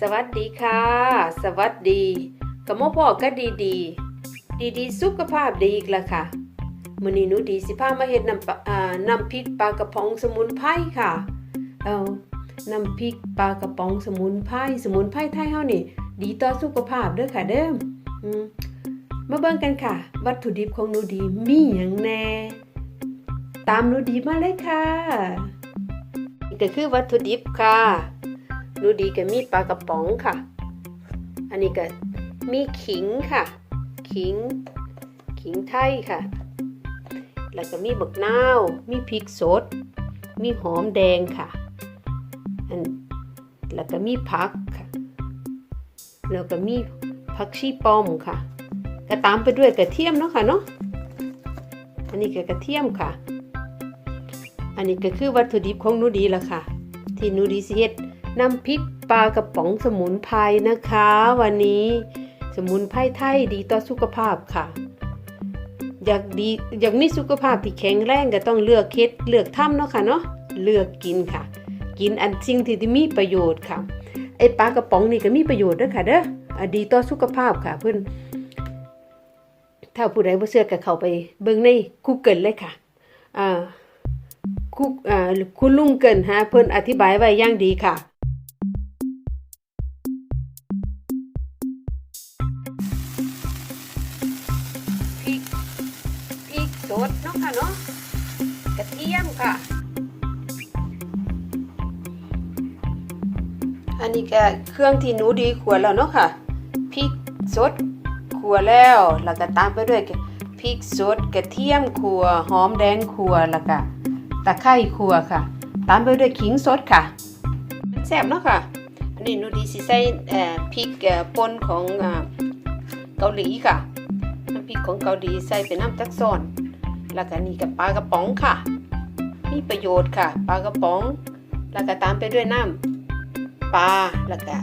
สวัสดีค่ะ สวัสดีกับมพ่อก็ดีดีดีดีสุขภาพดีอีกแล้วค่ะมื้อนี้หนูดีสิพามาเฮ็ดน้ำปลาอ่าน้ำพริกปลากระป๋องสมุนไพรค่ะ เอาน้ำพริกปลากระป๋องสมุนไพรสมุนไพรไทยเฮานี่ ดีต่อสุขภาพเด้อค่ะเด้ออืมมาเบิ่งกันค่ะ วัตถุดิบของหนูดีมีหยังแน่ตามหนูดีมาเลยค่ะนี่ก็คือวัตถุดิบค่ะ หนูดีก็มีปลากระป๋องค่ะ อันนี้ก็มีขิงค่ะ ขิง ขิงไทยค่ะ แล้วก็มีบักนาว มีพริกสด มีหอมแดงค่ะ อัน แล้วก็มีผักค่ะ แล้วก็มีผักชีป้อมค่ะ ก็ตามไปด้วยกระเทียมเนาะค่ะเนาะ อันนี้ก็กระเทียมค่ะ อันนี้ก็คือวัตถุดิบของนูดีละค่ะ ที่นูดีสิเฮ็ด น้ำพริกปลากระป๋องสมุนไพรนะคะ วันนี้สมุนไพรไทยดีต่อสุขภาพค่ะ อยากดีอยากมีสุขภาพที่แข็งแรงก็ต้องเลือกเค็ดเลือกทำเนาะค่ะเนาะเลือกกินค่ะ กินอันสิ่งที่มีประโยชน์ค่ะไอปลากระป๋องนี่ก็มีประโยชน์ด้วยค่ะเด้ออะดีต่อสุขภาพค่ะเพื่อนถ้าผู้ใดบ่เชื่อก็เข้าไปเบิ่งใน Google เลยค่ะอ่าคุอ่าคุณลุงเกินฮะเพิ่นอธิบายไว้อย่างดีค่ะ สดเนาะค่ะเนาะกระเทียมค่ะ อันนี้ก็เครื่องที่หนูดีขัวแล้วเนาะค่ะพริกสดขัวแล้วแล้วก็ตามไปด้วยพริกสดกระเทียมขัวหอมแดงขัวแล้วก็ตะไคร้ขัวค่ะ ตามไปด้วยขิงสดค่ะแซ่บเนาะค่ะอันนี้หนูดีสิใส่พริกป่นของเกาหลีค่ะน้ำพริกของเกาหลีใส่เป็นน้ำจักซ้อน แล้วก็นี่กับปลากระป๋องค่ะ มีประโยชน์ค่ะ ปลากระป๋อง แล้วก็ตามไปด้วยน้ำปลาแล้วก็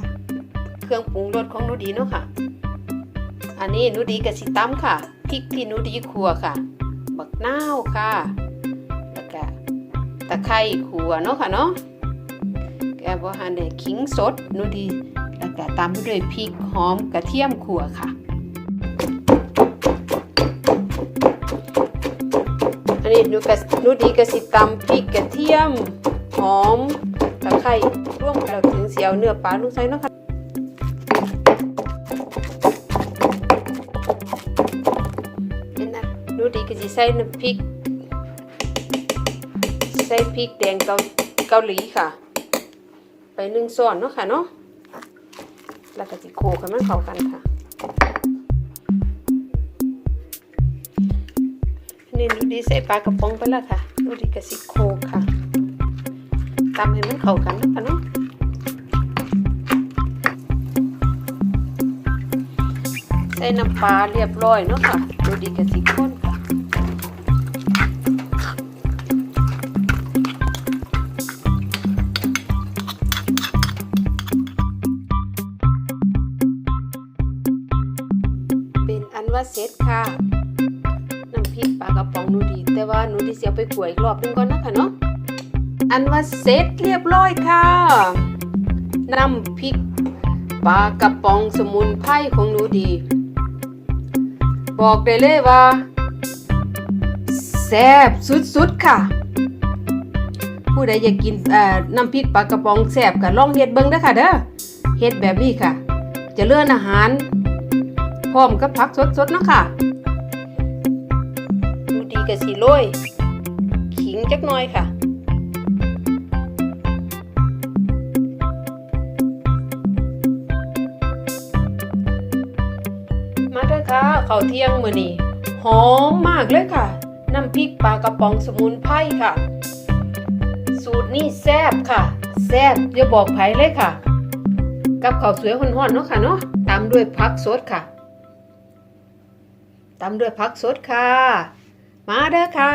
เครื่องปรุงรสของนูดีเนาะค่ะ อันนี้นูดีกับสิตำค่ะพริกที่นูดีขัวค่ะ บักนาวค่ะ แล้วก็ตะไคร้ขัวเนาะค่ะเนาะแกบอกหันเนี่ยขิงสดนูดี แล้วก็ตามไปด้วยพริกหอมกระเทียมขัวค่ะ นนี้หนูกะหนูดีกะสิตำพริกกระเทียม หอมตะไคร้ร่วมกันแล้วถึงเสียวเนื้อปลาลูกไส้เนาะค่ะเห็นนะหนูดีกะสิใส่น้ำพริก ใส่พริกแดงเกาเกาหลีค่ะ ไปหนึ่งส่วนเนาะค่ะเนาะ แล้วก็สิโขลกให้มันเข้ากันค่ะ นี่ดูดีใส่ปลากระป๋องไปแล้วค่ะ ดูดีกับสิโคค่ะตำให้มันเข้ากันนะคะเนาะใส่น้ำปลาเรียบร้อยเนาะค่ะ ดูดีกับสิข้นค่ะเป็นอันว่าเสร็จค่ะ พริกปลากระป๋องหนูดี แต่ว่าหนูดีเสียไปขวยอีกรอบนึงก่อนนะคะเนาะอันว่าเสร็จเรียบร้อยค่ะน้ำพริกปลากระป๋องสมุนไพรของหนูดี บอกได้เลยว่าแซ่บสุดๆค่ะ ผู้ใดอยากกินน้ำพริกปลากระป๋องแซ่บก็ลองเฮ็ดเบิ่งเด้อค่ะเด้อเฮ็ดแบบนี้ค่ะ จะเลื่อนอาหาร พร้อมกับผักสดๆเนาะค่ะ กับสีโรยขิงจักหน่อยค่ะ มาเถอะค่ะข้าวเที่ยงมื้อนี้หอมมากเลยค่ะ น้ำพริกปลากระป๋องสมุนไพรค่ะ สูตรนี้แซ่บค่ะ แซ่บอย่าบอกไผเลยค่ะ กับข้าวสวยห่อนๆเนาะค่ะเนาะตามด้วยผักสดค่ะตามด้วยผักสดค่ะ มาเด้อค่ะ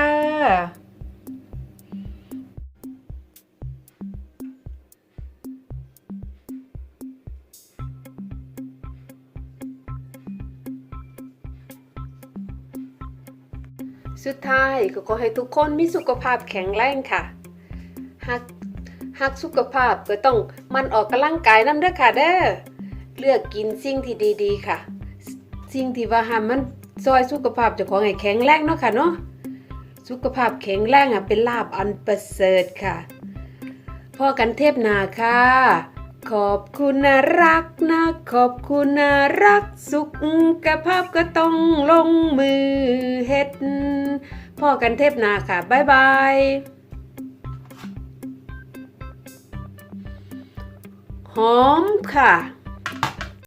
สุดท้ายก็ขอให้ทุกคนมีสุขภาพแข็งแรงค่ะ หากหักสุขภาพก็ต้องมันออกกำลังกายนำเด้อค่ะเด้อ เลือกกินสิ่งที่ดีๆค่ะ สิ่งที่ว่าหามัน ซอยสุขภาพเจ้าของให้แข็งแรงเนาะค่ะเนาะสุขภาพแข็งแรงอะเป็นลาบอันประเสริฐค่ะพ่อกันเทพนาค่ะ ขอบคุณนะรักนะ ขอบคุณนะรักสุขภาพก็ต้องลงมือเฮ็ดพ่อกันเทพนาค่ะ บ๊ายบายหอมค่ะ